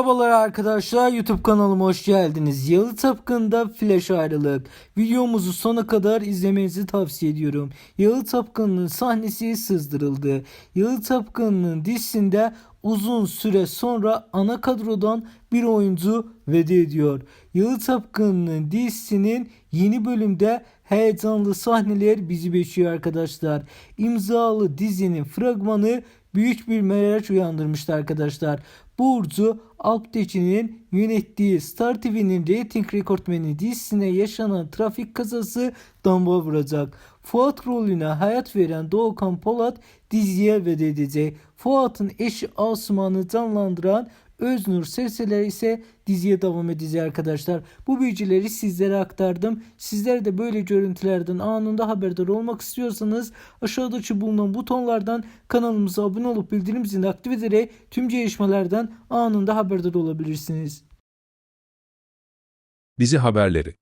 Merhabalar arkadaşlar YouTube kanalıma hoş geldiniz. Yalı Tapkın'da flash ayrılık. Videomuzu sona kadar izlemenizi tavsiye ediyorum. Yalı Tapkın'ın sahnesi sızdırıldı. Yalı Tapkın'ın dizisinde uzun süre sonra ana kadrodan bir oyuncu veda ediyor. Yalı Tapkın'ın dizisinin yeni bölümde heyecanlı sahneler bizi bekliyor arkadaşlar. İmzalı dizinin fragmanı büyük bir merak uyandırmıştı arkadaşlar. Burcu Alptekin'in yönettiği Star TV'nin reyting rekortmeni dizisine yaşanan trafik kazası damga vuracak. Fuat rolüne hayat veren Doğukan Polat diziye veda edecek. Fuat'ın eşi Asuman'ı canlandıran Öznur Serseler ise diziye devam edecek arkadaşlar. Bu bilgileri sizlere aktardım. Sizler de böyle görüntülerden anında haberdar olmak istiyorsanız aşağıdaki bulunan butonlardan kanalımıza abone olup bildirim zilini aktif ederek tüm gelişmelerden anında haberdar olabilirsiniz. Dizi haberleri